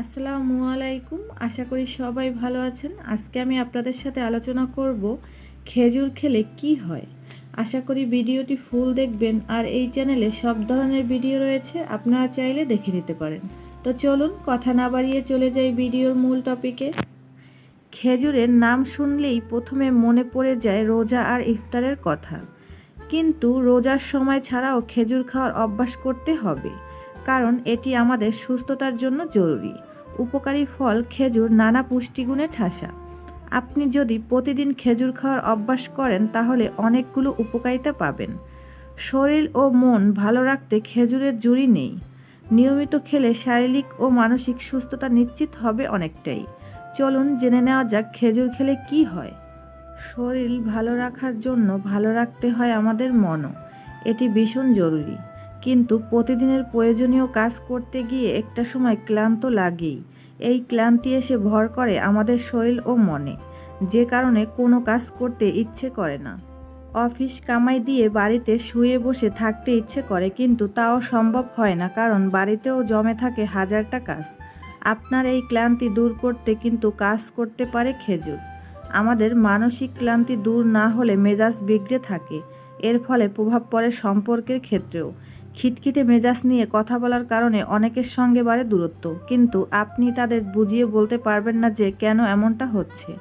আসসালামু আলাইকুম। আশা করি সবাই ভালো আছেন। আজকে আমি আপনাদের সাথে আলোচনা করব খেজুর খেলে কি হয়। আশা করি ভিডিওটি ফুল দেখবেন আর এই চ্যানেলে সব ধরনের ভিডিও রয়েছে, আপনারা চাইলে দেখে নিতে পারেন। তো চলুন, কথা না বাড়িয়ে চলে যাই ভিডিওর মূল টপিকে। খেজুরের নাম শুনলেই প্রথমে মনে পড়ে যায় রোজা আর ইফতারের কথা। কিন্তু রোজার সময় ছাড়াও খেজুর খাওয়ার অভ্যাস করতে হবে। কারণ এটি আমাদের সুস্থতার জন্য জরুরি। উপকারী ফল খেজুর নানা পুষ্টিগুণে ঠাসা। আপনি যদি প্রতিদিন খেজুর খাওয়ার অভ্যাস করেন, তাহলে অনেকগুলো উপকারিতা পাবেন। শরীর ও মন ভালো রাখতে খেজুরের জুড়ি নেই। নিয়মিত খেলে শারীরিক ও মানসিক সুস্থতা নিশ্চিত হবে অনেকটাই। চলুন জেনে নেওয়া যাক খেজুর খেলে কি হয়। শরীর ভালো রাখার জন্য ভালো রাখতে হয় আমাদের মনও। এটি ভীষণ জরুরি। কিন্তু প্রতিদিনের প্রয়োজনীয় কাজ করতে গিয়ে একটা সময় ক্লান্ত লাগেই। এই ক্লান্তি এসে ভর করে আমাদের শরীর ও মনে। যে কারণে কোনো কাজ করতে ইচ্ছে করে না। অফিস কামাই দিয়ে বাড়িতে শুয়ে বসে থাকতে ইচ্ছে করে, কিন্তু তাও সম্ভব হয় না কারণ বাড়িতেও জমে থাকে হাজারটা কাজ। আপনার এই ক্লান্তি দূর করতে কিন্তু কাজ করতে পারে খেজুর। আমাদের মানসিক ক্লান্তি দূর না হলে মেজাজ বিগড়ে থাকে। এর ফলে প্রভাব পড়ে সম্পর্কের ক্ষেত্রেও। খিটখিটে মেজাজ নিয়ে কথা বলার কারণে অনেকের সঙ্গে বাড়ে দূরত্ব। কিন্তু আপনি তাদের বুঝিয়ে বলতে পারবেন না যে কেন এমনটা হচ্ছে।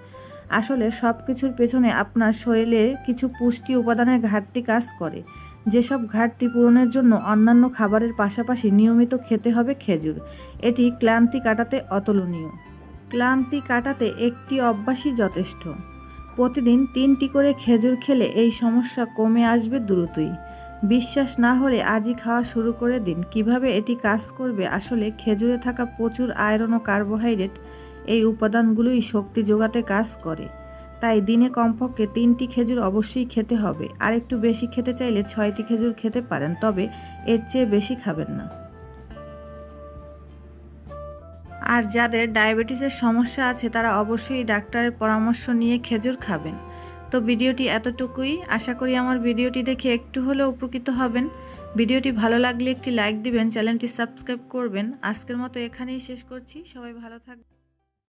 আসলে সব কিছুর পেছনে আপনার শরীরে কিছু পুষ্টি উপাদানের ঘাটতি কাজ করে। যেসব ঘাটতি পূরণের জন্য অন্যান্য খাবারের পাশাপাশি নিয়মিত খেতে হবে খেজুর। এটি ক্লান্তি কাটাতে অতুলনীয়। ক্লান্তি কাটাতে একটি অভ্যাসই যথেষ্ট। প্রতিদিন তিনটি করে খেজুর খেলে এই সমস্যা কমে আসবে দ্রুতই। বিশ্বাস না হলে আজই খাওয়া শুরু করে দিন। কীভাবে এটি কাজ করবে? আসলে খেজুরে থাকা প্রচুর আয়রন ও কার্বোহাইড্রেট এই উপাদানগুলোই শক্তি যোগাতে কাজ করে। তাই দিনে কমপক্ষে তিনটি খেজুর অবশ্যই খেতে হবে। আর একটু বেশি খেতে চাইলে ছয়টি খেজুর খেতে পারেন, তবে এর চেয়ে বেশি খাবেন না। আর যাদের ডায়াবেটিসের সমস্যা আছে, তারা অবশ্যই ডাক্তারের পরামর্শ নিয়ে খেজুর খাবেন। তো ভিডিওটি এতটুকুই। আশা করি আমার ভিডিওটি দেখে একটু হলেও উপকৃত হবেন। ভিডিওটি ভালো লাগলে একটি লাইক দিবেন, চ্যানেলটি সাবস্ক্রাইব করবেন। আজকের মতো এখানেই শেষ করছি। সবাই ভালো থাকবেন।